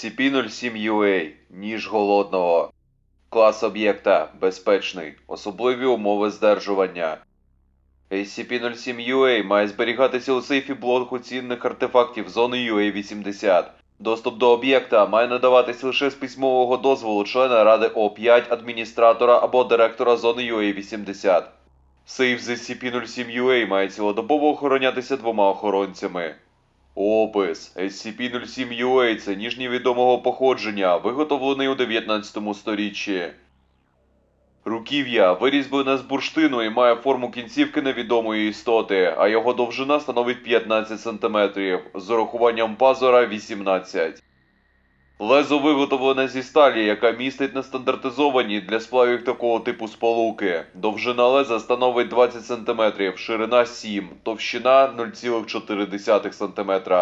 SCP-07UA, ніж голодного. Клас об'єкта безпечний, особливі умови здержування. SCP-07UA має зберігатися у сейфі блоку цінних артефактів зони UA-80. Доступ до об'єкта має надаватись лише з письмового дозволу члена Ради О5, адміністратора або директора зони UA-80. Сейф з SCP-07UA має цілодобово охоронятися двома охоронцями. Опис SCP-07UA це ніж невідомого походження, виготовлений у 19 сторіччі. Руків'я вирізблене з бурштину і має форму кінцівки невідомої істоти, а його довжина становить 15 см, з урахуванням пазура 18. Лезо виготовлене зі сталі, яка містить нестандартизовані для сплавів такого типу сполуки. Довжина леза становить 20 см, ширина 7, товщина 0,4 см.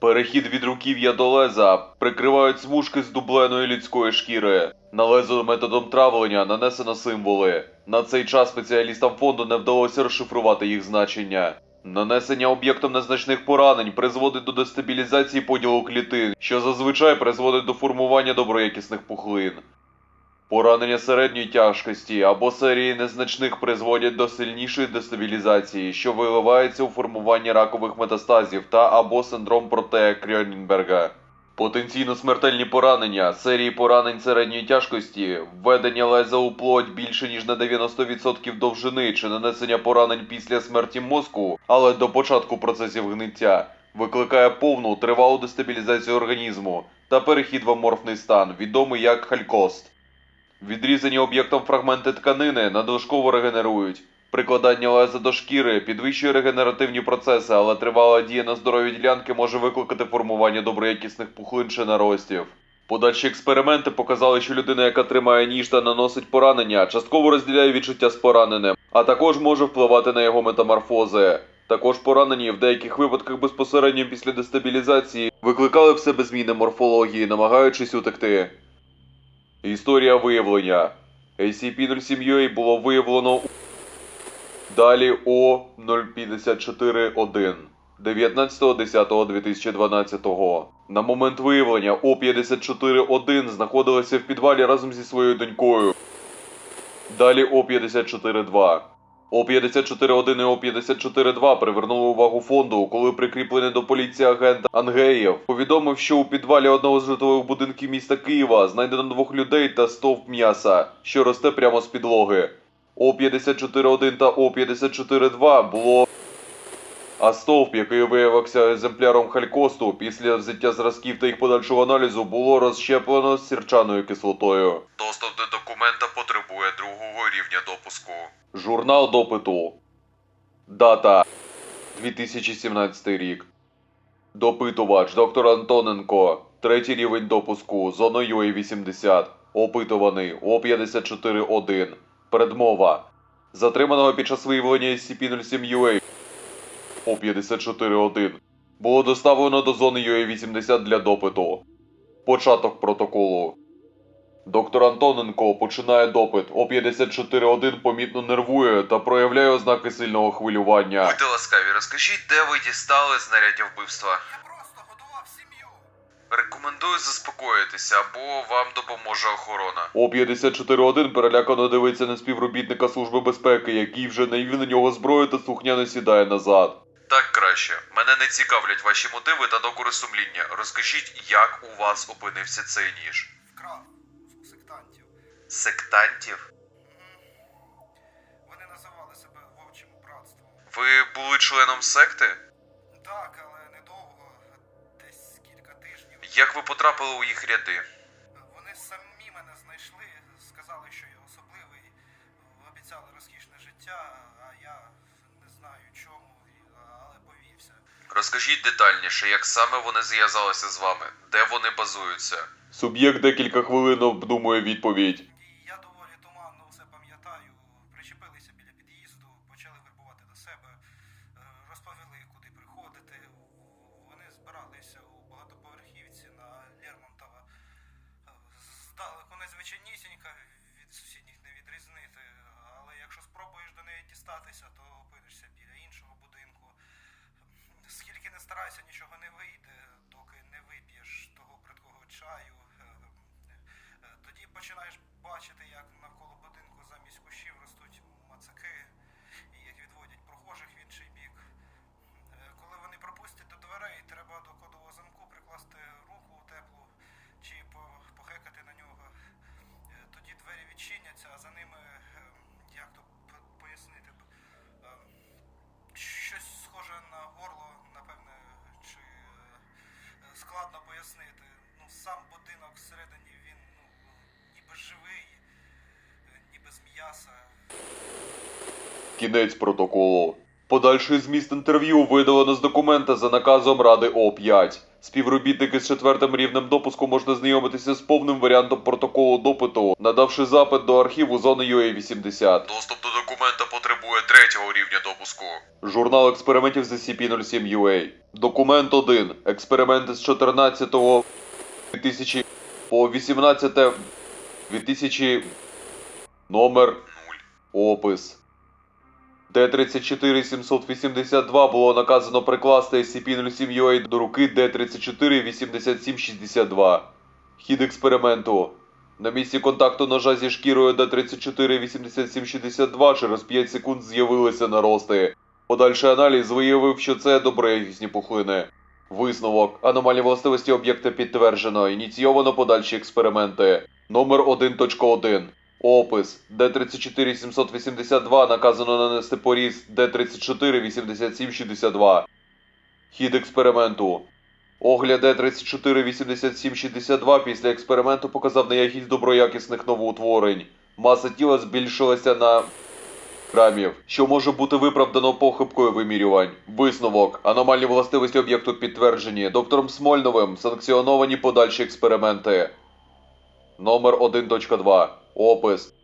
Перехід від руків'я до леза прикривають смужки з дубленої людської шкіри. На лезо методом травлення нанесено символи. На цей час спеціалістам фонду не вдалося розшифрувати їх значення. Нанесення об'єктом незначних поранень призводить до дестабілізації поділу клітин, що зазвичай призводить до формування доброякісних пухлин. Поранення середньої тяжкості або серії незначних призводять до сильнішої дестабілізації, що виливається у формуванні ракових метастазів та або синдром протея Крьонінберга. Потенційно смертельні поранення, серії поранень середньої тяжкості, введення леза у плоть більше ніж на 90% довжини чи нанесення поранень після смерті мозку, але до початку процесів гниття, викликає повну тривалу дестабілізацію організму та перехід в аморфний стан, відомий як халькост. Відрізані об'єктом фрагменти тканини надлишково регенерують. Прикладання леза до шкіри підвищує регенеративні процеси, але тривала дія на здоров'я ділянки може викликати формування доброякісних пухлин чи наростів. Подальші експерименти показали, що людина, яка тримає ніж та наносить поранення, частково розділяє відчуття з пораненим, а також може впливати на його метаморфози. Також поранені в деяких випадках безпосередньо після дестабілізації викликали в себе зміни морфології, намагаючись утекти. Історія виявлення. SCP-07UA було виявлено далі О 0541 19.10.2012. На момент виявлення О 541 знаходилася в підвалі разом зі своєю донькою. Далі О 542 О 541 і О 542 привернули увагу фонду, коли прикріплений до поліції агент Ангеєв повідомив, що у підвалі одного з житлових будинків міста Києва знайдено двох людей та стовп м'яса, що росте прямо з підлоги. О 541 та О 542 було. А стовп, який виявився екземпляром халькосту після взяття зразків та їх подальшого аналізу, було розщеплено сірчаною кислотою. Доступ до документа потребує другого рівня допуску. Журнал допиту. Дата 2017 рік. Допитувач доктор Антоненко. Третій рівень допуску. Зона UA-80. Опитуваний О-54-1. Передмова. Затриманого під час виявлення SCP-07UA О-54-1 було доставлено до зони UA-80 для допиту. Початок протоколу. Доктор Антоненко починає допит. О-54-1 помітно нервує та проявляє ознаки сильного хвилювання. Будьте ласкаві, розкажіть, де ви дістали знаряддя вбивства? Рекомендую заспокоїтися, або вам допоможе охорона. О-54-1 перелякано дивиться на співробітника Служби безпеки, який вже навів на нього зброю та слухняно сідає назад. Так краще. Мене не цікавлять ваші мотиви та докори сумління. Розкажіть, як у вас опинився цей ніж? Вкрав сектантів. Сектантів? Вони називали себе вовчим братством. Ви були членом секти? Так, але Як ви потрапили у їх ряди? Вони самі мене знайшли, сказали, що я особливий, обіцяли розкішне життя, а я не знаю чому, але повівся. Розкажіть детальніше, як саме вони зв'язалися з вами, де вони базуються. Суб'єкт декілька хвилин обдумує відповідь. Здалеку від сусідніх не відрізнити. Але якщо спробуєш до неї дістатися, то опинишся біля іншого будинку. Скільки не старайся, нічого не вийде, доки не вип'єш того бридкого поспішаю. Е, е, Тоді починаєш бачити, як навколо будинку замість кущів ростуть мацаки, Відчиняться, а за ними, е, як то пояснити, б, е, щось схоже на горло, напевне, чи е, складно пояснити. Ну, сам будинок всередині він ну, ніби живий, е, ніби з м'яса. Кінець протоколу. Подальший зміст інтерв'ю видалено з документа за наказом Ради О5. Співробітники з четвертим рівнем допуску можна знайомитися з повним варіантом протоколу допиту, надавши запит до архіву зони UA80. Доступ до документа потребує третього рівня допуску. Журнал експериментів з SCP-07UA. Документ 1. Експерименти з 14 2000 по 18 2000 номер 0. Опис. Д-34-782 було наказано прикласти SCP-07UA до руки Д-34-8762. Хід експерименту. На місці контакту ножа зі шкірою Д-34-8762 через 5 секунд з'явилися нарости. Подальший аналіз виявив, що це доброякісні пухлини. Висновок. Аномальні властивості об'єкта підтверджено. Ініційовано подальші експерименти. Номер 1.1. Опис Д-34-782 наказано нанести поріз Д-34-8762. Хід експерименту. Огляд Д-34-8762 після експерименту показав наявність доброякісних новоутворень. Маса тіла збільшилася на грамів, що може бути виправдано похибкою вимірювань. Висновок. Аномальні властивості об'єкту підтверджені. Доктором Смольновим санкціоновані подальші експерименти. Номер 1.2. Опис.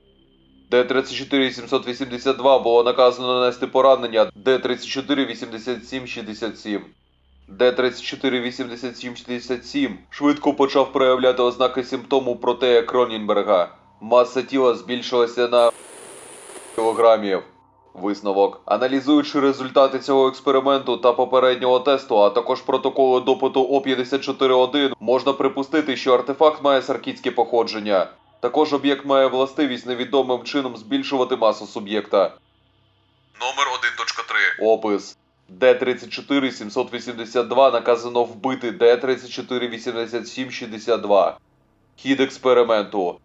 Д-34-782 було наказано нанести поранення Д-34-8767. Д-34-8767 швидко почав проявляти ознаки симптому протея Кронінберга. Маса тіла збільшилася на кілограмів. Висновок. Аналізуючи результати цього експерименту та попереднього тесту, а також протоколи допиту О-54-1, можна припустити, що артефакт має саркітське походження. Також об'єкт має властивість невідомим чином збільшувати масу суб'єкта. Номер 1.3. Опис. Д-34-782 наказано вбити Д-34-8762. Хід експерименту.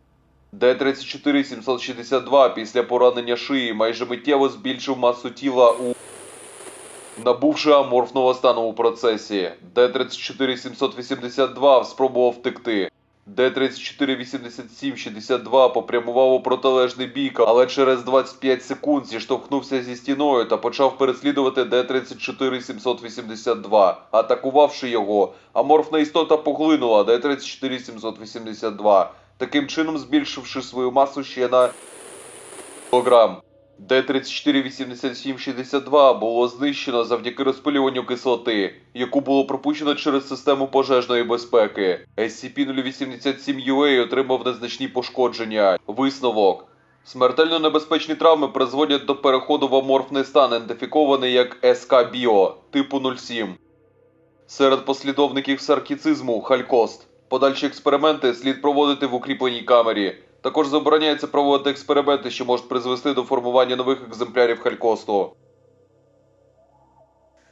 Д-34-762 після поранення шиї майже миттєво збільшив масу тіла у набувши аморфного стану у процесі. Д-34-782 спробував втекти. Д-34-8762 попрямував у протилежний бік, але через 25 секунд зіштовхнувся зі стіною та почав переслідувати Д-34-782. Атакувавши його, аморфна істота поглинула Д-34-782, таким чином збільшивши свою масу ще на кілограм. Д-34-8762 було знищено завдяки розпилюванню кислоти, яку було пропущено через систему пожежної безпеки. SCP-087-UA отримав незначні пошкодження. Висновок. Смертельно небезпечні травми призводять до переходу в аморфний стан, ідентифікований як СК-Біо, типу 07. Серед послідовників саркіцизму халькост. Подальші експерименти слід проводити в укріпленій камері. Також забороняється проводити експерименти, що можуть призвести до формування нових екземплярів халькосту.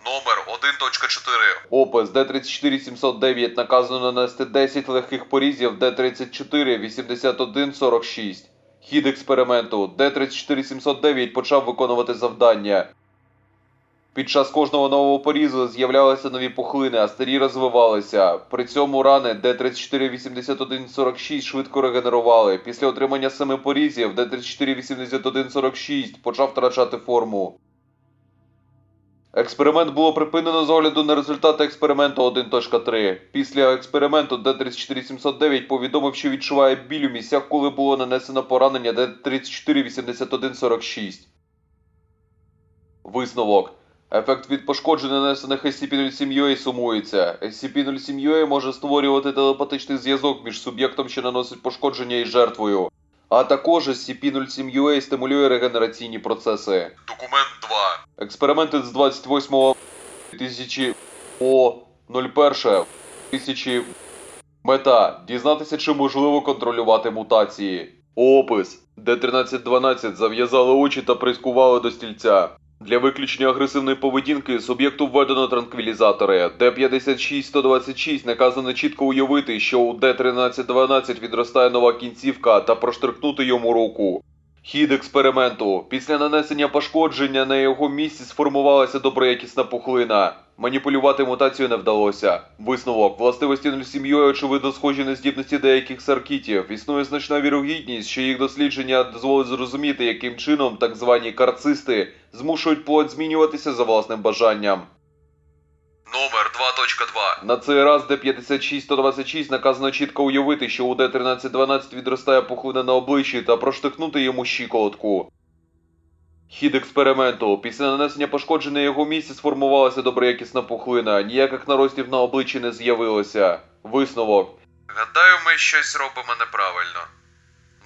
Номер 1.4. Опис Д-34-709 наказано нанести 10 легких порізів Д-34-81-46. Хід експерименту Д-34-709 почав виконувати завдання. Під час кожного нового порізу з'являлися нові пухлини, а старі розвивалися. При цьому рани Д-34-81-46 швидко регенерували. Після отримання семи порізів Д-34-81-46 почав втрачати форму. Експеримент було припинено з огляду на результати експерименту 1.3. Після експерименту Д-34-709 повідомив, що відчуває біль у місцях, коли було нанесено поранення Д-34-81-46. Висновок. Ефект від пошкоджень, нанесених SCP-07UA сумується. SCP-07UA може створювати телепатичний зв'язок між суб'єктом, що наносить пошкодження, і жертвою. А також SCP-07UA стимулює регенераційні процеси. Документ 2. Експерименти з 28 2000 по 01 2000 Мета дізнатися, чи можливо контролювати мутації. Опис Д1312 зав'язали очі та прискували до стільця. Для виключення агресивної поведінки суб'єкту введено транквілізатори. Д56-126 наказано чітко уявити, що у Д1312 відростає нова кінцівка та проштрикнути йому руку. Хід експерименту. Після нанесення пошкодження на його місці сформувалася доброякісна пухлина. Маніпулювати мутацію не вдалося. Висновок. Властивості 07 очевидно схожі на здібності деяких саркітів. Існує значна вірогідність, що їх дослідження дозволить зрозуміти, яким чином так звані карцисти змушують плоть змінюватися за власним бажанням. Номер 2.2. На цей раз Д56-126 наказано чітко уявити, що у Д1312 відростає пухлина на обличчі та проштикнути йому щиколотку. Хід експерименту. Після нанесення пошкоджень на його місці сформувалася доброякісна пухлина. Ніяких наростів на обличчі не з'явилося. Висновок. Гадаю, ми щось робимо неправильно.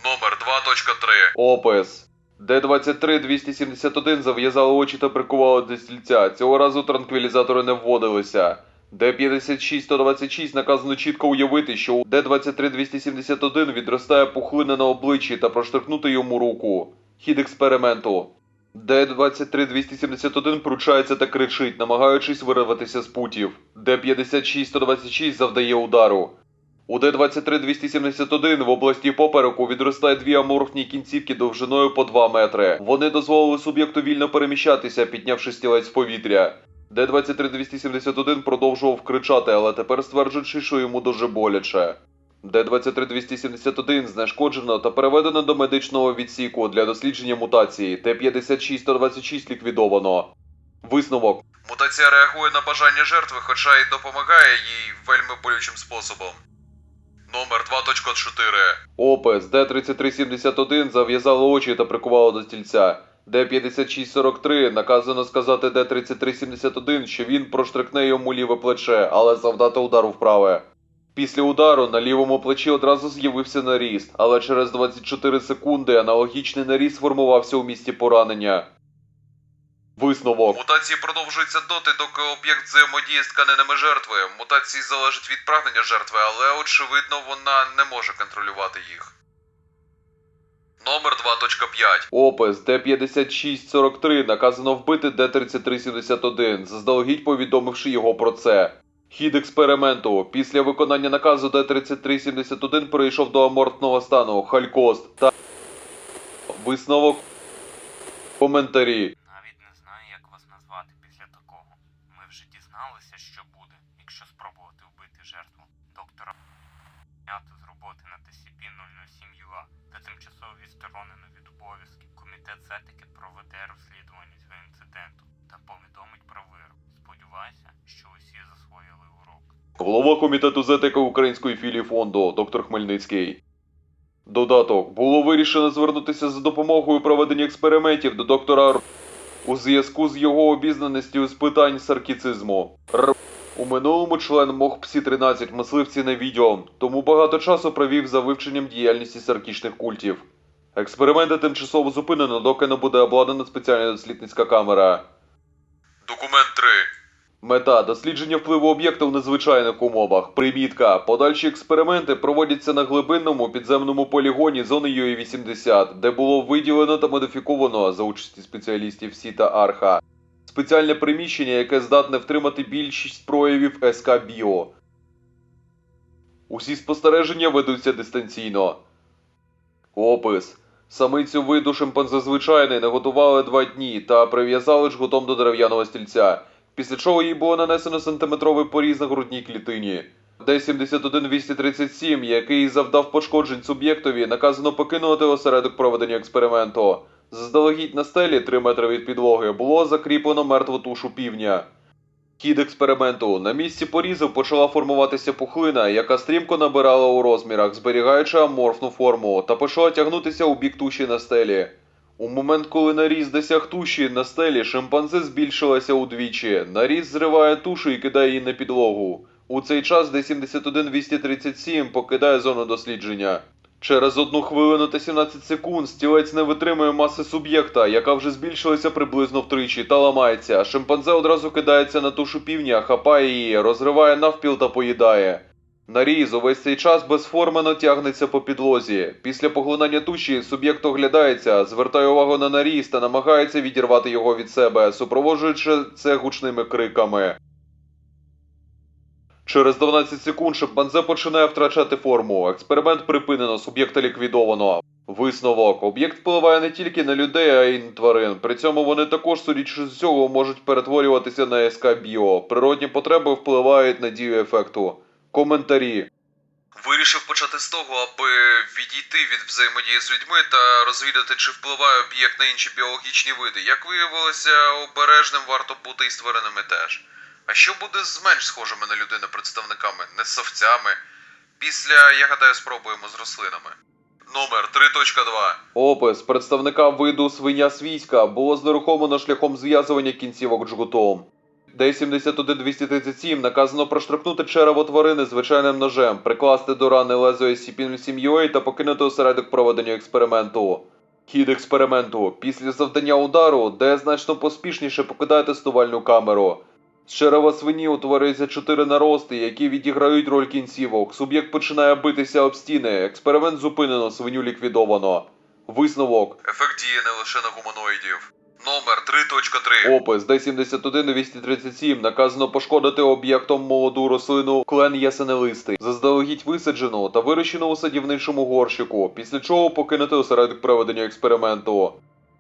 Номер 2.3. Опис. Д-23-271 зав'язали очі та прикували до стільця. Цього разу транквілізатори не вводилися. Д-56-126 наказано чітко уявити, що у Д-23-271 відростає пухлина на обличчі та проштрикнути йому руку. Хід експерименту. Д-23-271 пручається та кричить, намагаючись вирватися з путів. Д-56-126 завдає удару. У Д-23-271 в області попереку відростає дві аморфні кінцівки довжиною по 2 метри. Вони дозволили суб'єкту вільно переміщатися, піднявши стілець повітря. Д-23-271 продовжував кричати, але тепер стверджуючи, що йому дуже боляче. Д-23-271 знешкоджено та переведено до медичного відсіку для дослідження мутації. Т-56-126 ліквідовано. Висновок. Мутація реагує на бажання жертви, хоча й допомагає їй вельми болючим способом. Номер 2.4. Опис Д-3371 зав'язали очі та прикували до стільця. Д-5643 наказано сказати Д-3371, що він проштрикне йому ліве плече, але завдати удару вправе. Після удару на лівому плечі одразу з'явився наріст, але через 24 секунди аналогічний наріст сформувався у місці поранення. Висновок. Мутації продовжуються доти, доки об'єкт взаємодіє з тканинами жертви. Мутації залежать від прагнення жертви, але очевидно вона не може контролювати їх. Номер 2.5. Опис Д-5643 наказано вбити Д-3371, заздалегідь повідомивши його про це. Хід експерименту. Після виконання наказу Д-3371 перейшов до аморфного стану Халькост та висновок коментарі. Навіть не знаю, як вас назвати після такого. Ми вже дізналися, що буде, якщо спробувати вбити жертву. Доктора зняти з роботи на ТСП-007 ЮА та тимчасово відсторонено від обов'язків. Комітет з етики проведе розслідування цього інциденту та повідомить про вирок. Сподіваюся, що усі засвоїли урок. Голова комітету з етики української філії фонду, доктор Хмельницький. Додаток. Було вирішено звернутися за допомогою проведення експериментів до доктора Р. у зв'язку з його обізнаністю з питань саркіцизму. Р. У минулому член МОГ ПСІ-13 мисливці на відео, тому багато часу провів за вивченням діяльності саркічних культів. Експерименти тимчасово зупинено, доки не буде обладнана спеціальна дослідницька камера. Документ 3. Мета дослідження впливу об'єкта в незвичайних умовах. Примітка. Подальші експерименти проводяться на глибинному підземному полігоні зони ЮІ-80, де було виділено та модифіковано за участі спеціалістів СІ та Арха. Спеціальне приміщення, яке здатне втримати більшість проявів СК Біо. Усі спостереження ведуться дистанційно. Опис. Самицю виду шимпанзе звичайний наготували два дні та прив'язали жгутом до дерев'яного стільця, після чого їй було нанесено сантиметровий поріз на грудній клітині. Д-71-237, який завдав пошкоджень суб'єктові, наказано покинути осередок проведення експерименту. Заздалегідь на стелі 3 метри від підлоги було закріплено мертву тушу півня. Хід експерименту. На місці порізів почала формуватися пухлина, яка стрімко набирала у розмірах, зберігаючи аморфну форму, та почала тягнутися у бік туші на стелі. У момент, коли наріз досяг туші на стелі, шимпанзе збільшилася удвічі. Наріз зриває тушу і кидає її на підлогу. У цей час Д-71-237 покидає зону дослідження. Через одну хвилину та 17 секунд стілець не витримує маси суб'єкта, яка вже збільшилася приблизно втричі, та ламається. Шимпанзе одразу кидається на тушу півня, хапає її, розриває навпіл та поїдає. Наріз увесь цей час безформено тягнеться по підлозі. Після поглинання туші суб'єкт оглядається, звертає увагу на наріз та намагається відірвати його від себе, супроводжуючи це гучними криками. Через 12 секунд шимпанзе починає втрачати форму. Експеримент припинено, суб'єкта ліквідовано. Висновок. Об'єкт впливає не тільки на людей, а й на тварин. При цьому вони також, судячи з цього, можуть перетворюватися на СК Біо. Природні потреби впливають на дію ефекту. Коментарі. Вирішив почати з того, аби відійти від взаємодії з людьми та розвідати, чи впливає об'єкт на інші біологічні види. Як виявилося, обережним варто бути і з тваринами теж. А що буде з менш схожими на людину представниками, не совцями? Після, я гадаю, спробуємо з рослинами. Номер 3.2. Опис представника виду свиня свійська було знерухомлено шляхом зв'язування кінцівок джгутом. Д-71-237 наказано проштрикнути черево тварини звичайним ножем, прикласти до рани лезо SCP-07UA та покинути осередок проведення експерименту. Хід експерименту. Після завдання удару, де значно поспішніше покидає тестувальну камеру. З черева свині утворюються чотири нарости, які відіграють роль кінцівок. Суб'єкт починає битися об стіни. Експеримент зупинено, свиню ліквідовано. Висновок. Ефект діє не лише на гуманоїдів. Номер 3.3. Опис Д-71-237 наказано пошкодити об'єктом молоду рослину клен ясенелистий, заздалегідь висаджену та вирощену у садівничому горщику, після чого покинути осередок проведення експерименту.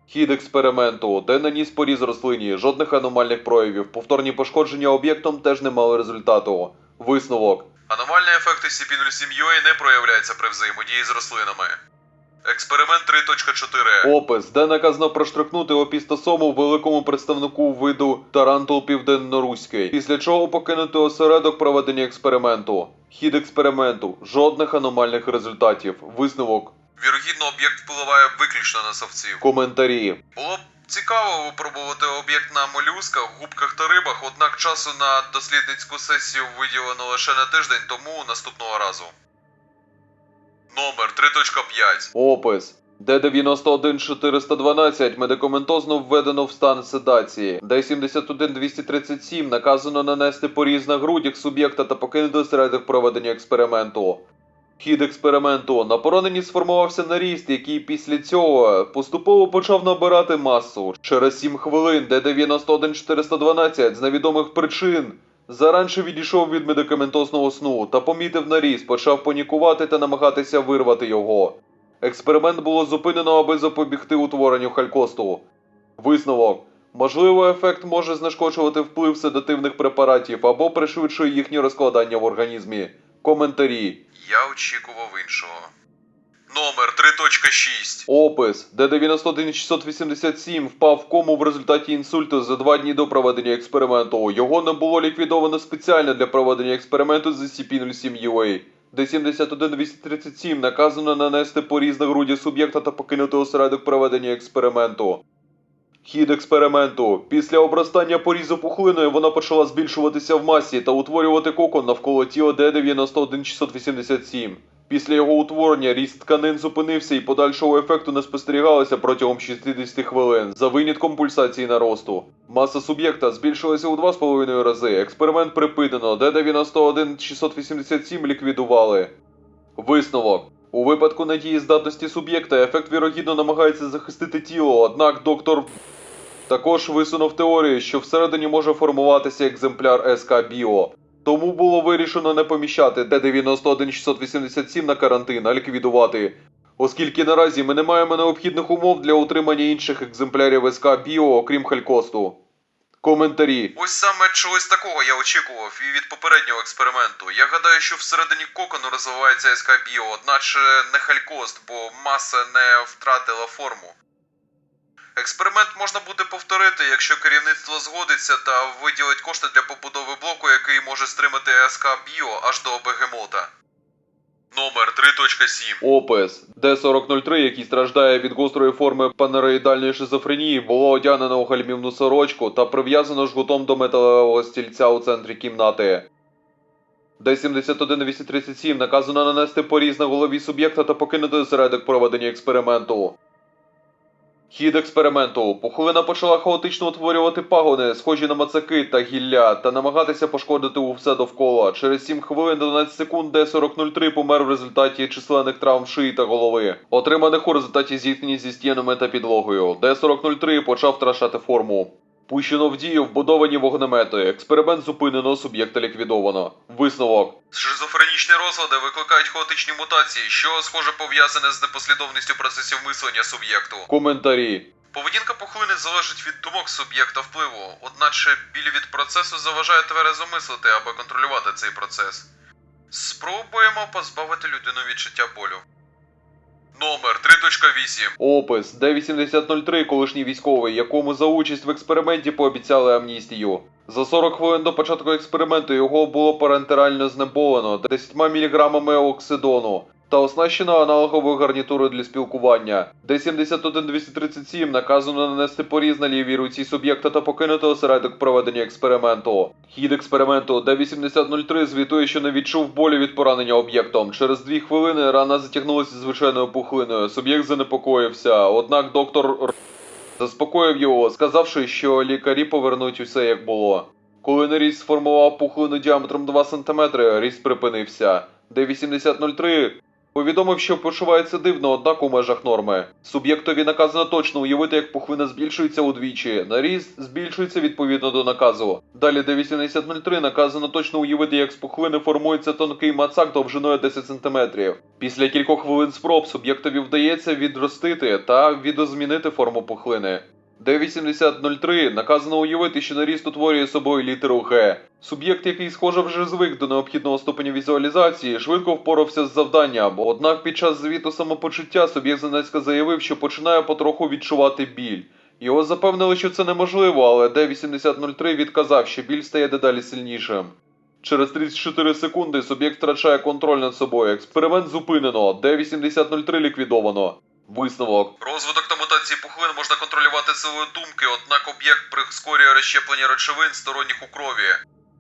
Хід експерименту, де наніс поріз рослині, жодних аномальних проявів, повторні пошкодження об'єктом теж не мали результату. Висновок. Аномальний ефект SCP-07UA не проявляється при взаємодії з рослинами. Експеримент 3.4. Опис, де наказано проштрикнути опістосому великому представнику виду Тарантул Південноруський, після чого покинути осередок проведення експерименту. Хід експерименту, жодних аномальних результатів. Висновок. Вірогідно, об'єкт впливає виключно на совців. Коментарі. Було б цікаво випробувати об'єкт на молюсках, губках та рибах, однак часу на дослідницьку сесію виділено лише на тиждень тому наступного разу. Номер 3.5. Опис. Д-91-412 медикаментозно введено в стан седації. Д-71-237 наказано нанести поріз на грудях суб'єкта та покинути осередок проведення експерименту. Хід експерименту. На пораненні сформувався наріст, який після цього поступово почав набирати масу. Через 7 хвилин Д-91-412 з невідомих причин заранше відійшов від медикаментозного сну та помітив наріст, почав панікувати та намагатися вирвати його. Експеримент було зупинено, аби запобігти утворенню халькосту. Висновок. Можливо, ефект може знешкоджувати вплив седативних препаратів або пришвидшує їхнє розкладання в організмі. Коментарі. Я очікував іншого. Номер 3.6. Опис. Д-91-687 впав в кому в результаті інсульту за два дні до проведення експерименту. Його не було ліквідовано спеціально для проведення експерименту з SCP-07UA. Д-71-237 наказано нанести поріз на груді суб'єкта та покинути осередок проведення експерименту. Хід експерименту. Після обростання порізу пухлиною вона почала збільшуватися в масі та утворювати кокон навколо тіла Д-91-687. Після його утворення ріст тканин зупинився і подальшого ефекту не спостерігалося протягом 60 хвилин за винятком пульсації наросту. Маса суб'єкта збільшилася у 2,5 рази. Експеримент припинено. Д-91-687 ліквідували. Висновок. У випадку недієздатності суб'єкта ефект вірогідно намагається захистити тіло, однак доктор також висунув теорію, що всередині може формуватися екземпляр СК Біо. Тому було вирішено не поміщати Д-91-687 на карантин, а ліквідувати. Оскільки наразі ми не маємо необхідних умов для утримання інших екземплярів СК Біо, окрім Халькосту. Коментарі. Ось саме чогось такого я очікував і від попереднього експерименту. Я гадаю, що всередині кокону розвивається СК Біо, одначе не халькост, бо маса не втратила форму. Експеримент можна буде повторити, якщо керівництво згодиться та виділить кошти для побудови блоку, який може стримати СК Біо аж до бегемота. Номер 3.7. Опис. Д-4003, який страждає від гострої форми панероїдальної шизофренії, було одягнено у гальмівну сорочку та прив'язано жгутом до металевого стільця у центрі кімнати. Д-71-237 наказано нанести поріз на голові суб'єкта та покинути осередок проведення експерименту. Хід експерименту. Пухлина почала хаотично утворювати пагони, схожі на мацаки та гілля, та намагатися пошкодити все довкола. Через 7 хвилин 12 секунд Д-4003 помер в результаті численних травм шиї та голови, отриманих у результаті зіткнень зі стінами та підлогою. Д-4003 почав втрачати форму. Пущено в дію вбудовані вогнемети. Експеримент зупинено, суб'єкта ліквідовано. Висновок. Шизофренічні розлади викликають хаотичні мутації, що схоже пов'язане з непослідовністю процесів мислення суб'єкту. Коментарі. Поведінка пухлини залежить від думок суб'єкта впливу, одначе біль від процесу заважає тверезо мислити або контролювати цей процес. Спробуємо позбавити людину відчуття болю. Номер 3.8. Опис Д-8003, колишній військовий, якому за участь в експерименті пообіцяли амністію. За 40 хвилин до початку експерименту його було парентерально знеболено 10 мг оксидону та оснащено аналоговою гарнітурою для спілкування. Д-71-237 наказано нанести поріз на лівій руці суб'єкта та покинути осередок проведення експерименту. Хід експерименту Д-8003 звітує, що не відчув болю від поранення об'єктом. Через дві хвилини рана затягнулася звичайною пухлиною. Суб'єкт занепокоївся, однак доктор заспокоїв його, сказавши, що лікарі повернуть усе як було. Коли наріз сформував пухлину діаметром 2 см, різ припинився. Д-8003 повідомив, що почувається дивно, однак у межах норми. Суб'єктові наказано точно уявити, як пухлина збільшується удвічі. Наріз збільшується відповідно до наказу. Далі Д-8003 наказано точно уявити, як з пухлини формується тонкий мацак довжиною 10 см. Після кількох хвилин спроб суб'єктові вдається відростити та відозмінити форму пухлини. Д-8003 наказано уявити, що наріст утворює собою літеру Г. Суб'єкт, який схоже вже звик до необхідного ступеня візуалізації, швидко впорався з завданням, однак під час звіту самопочуття суб'єкт зненацька заявив, що починає потроху відчувати біль. Його запевнили, що це неможливо, але Д-8003 відказав, що біль стає дедалі сильнішим. Через 34 секунди суб'єкт втрачає контроль над собою. Експеримент зупинено. Д-8003 ліквідовано. Висновок. Розвиток та мутації пухлин можна контролювати силою думки, однак об'єкт прискорює розщеплення речовин сторонніх у крові.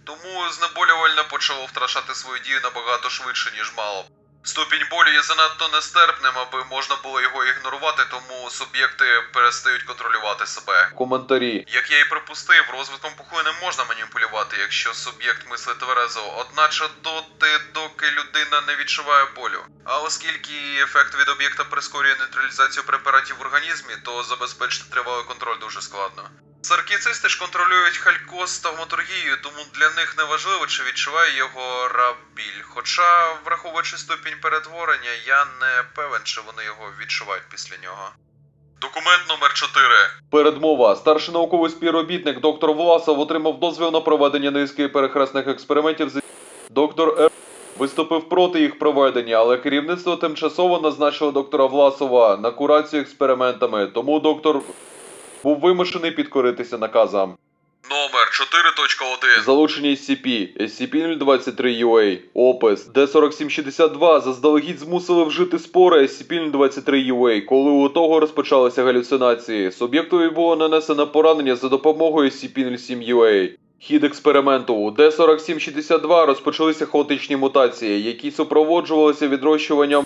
Тому знеболювальне почало втрачати свою дію набагато швидше, ніж мало. Ступінь болю є занадто нестерпним, аби можна було його ігнорувати, тому суб'єкти перестають контролювати себе. Коментарі. Як я і припустив, розвитком пухлини можна маніпулювати, якщо суб'єкт мислить тверезо, одначе доти, доки людина не відчуває болю. А оскільки ефект від об'єкта прискорює нейтралізацію препаратів в організмі, то забезпечити тривалий контроль дуже складно. Саркіцисти ж контролюють халькоз та вмоторгію, тому для них не важливо, чи відчуває його раб біль. Хоча, враховуючи ступінь перетворення, я не певен, чи вони його відчувають після нього. Документ номер 4 Передмова. Старший науковий співробітник доктор Власов отримав дозвіл на проведення низки перехресних експериментів з доктор Р. Виступив проти їх проведення, але керівництво тимчасово назначило доктора Власова на курацію експериментами, тому доктор був вимушений підкоритися наказам. Номер 4.1 Залучені SCP SCP-023-UA Опис D4762 заздалегідь змусили вжити спори SCP-023-UA, коли у того розпочалися галюцинації. Суб'єктові було нанесено поранення за допомогою SCP-07-UA. Хід експерименту у D4762 розпочалися хаотичні мутації, які супроводжувалися відрощуванням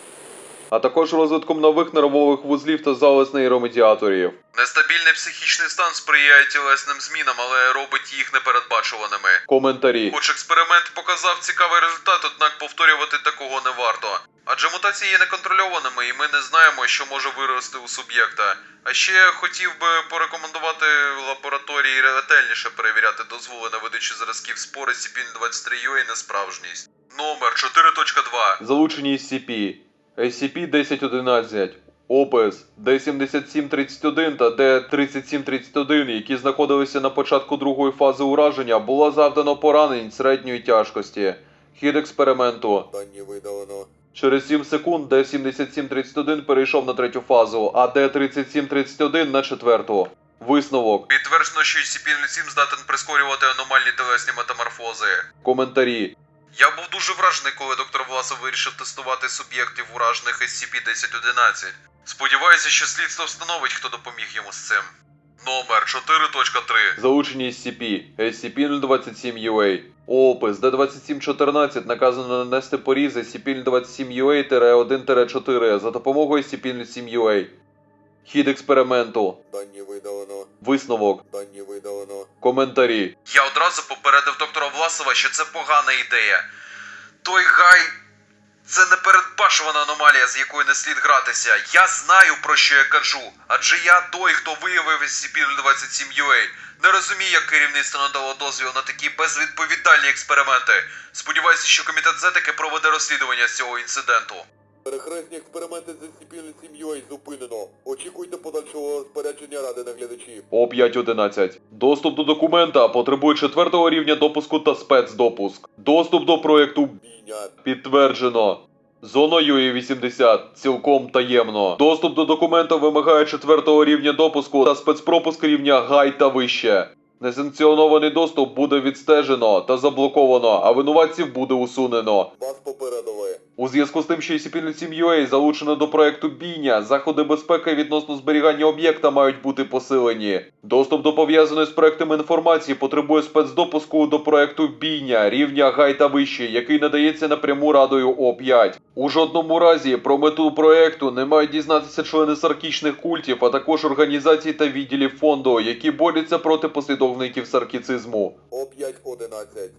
а також розвитком нових нервових вузлів та залез нейромедіаторів. Нестабільний психічний стан сприяє тілесним змінам, але робить їх непередбачуваними. Коментарі. Хоч експеримент показав цікавий результат, однак повторювати такого не варто. Адже мутації є неконтрольованими, і ми не знаємо, що може вирости у суб'єкта. А ще хотів би порекомендувати лабораторії ретельніше перевіряти дозволи на видачу зразків спори SCP-23UA на справжність. Номер 4.2 Залучені SCP SCP-1011, опис D7731 та D3731, які знаходилися на початку другої фази ураження, було завдано поранень середньої тяжкості. Хід експерименту. Дані видалено. Через 7 секунд D7731 перейшов на третю фазу, а D3731 на четверту. Висновок. Підтверджено, що SCP-07 здатен прискорювати аномальні телесні метаморфози. Коментарі. Я був дуже вражений, коли доктор Власов вирішив тестувати суб'єктів уражених SCP-1011. Сподіваюся, що слідство встановить, хто допоміг йому з цим. Номер 4.3 Залучені SCP SCP-027-UA Опис D2714 наказано нанести поріз SCP-027-UA-1-4 за допомогою SCP-07-UA Хід експерименту. Дані видалено. Висновок. Дані видалено. Коментарі. Я одразу попередив доктора Власова, що це погана ідея. Той гай. Це непередбачувана аномалія, з якою не слід гратися. Я знаю про що я кажу, адже я той, хто виявив SCP-027-UA. Не розумію, як керівництво надало дозвіл на такі безвідповідальні експерименти. Сподіваюся, що комітет з етики проведе розслідування з цього інциденту. Перехресні експерименти з SCP-07UA зупинено. Очікуйте подальшого розпорядження ради наглядачів. О 5.11. Доступ до документа потребує четвертого рівня допуску та спецдопуск. Доступ до проєкту Бійня. підтверджено. Зона ЮІ 80 цілком таємно. Доступ до документа вимагає четвертого рівня допуску та спецпропуск рівня гай та вище. Несанкціонований доступ буде відстежено та заблоковано, а винуватців буде усунено. Вас попередили. У зв'язку з тим, що SCP-07UA залучено до проекту Бійня, заходи безпеки відносно зберігання об'єкта мають бути посилені. Доступ до пов'язаної з проектом інформації потребує спецдопуску до проекту Бійня рівня Гай та вище, який надається напряму радою О5. У жодному разі про мету проекту не мають дізнатися члени саркічних культів, а також організацій та відділів фонду, які борються проти послідовників саркіцизму. О 5.11.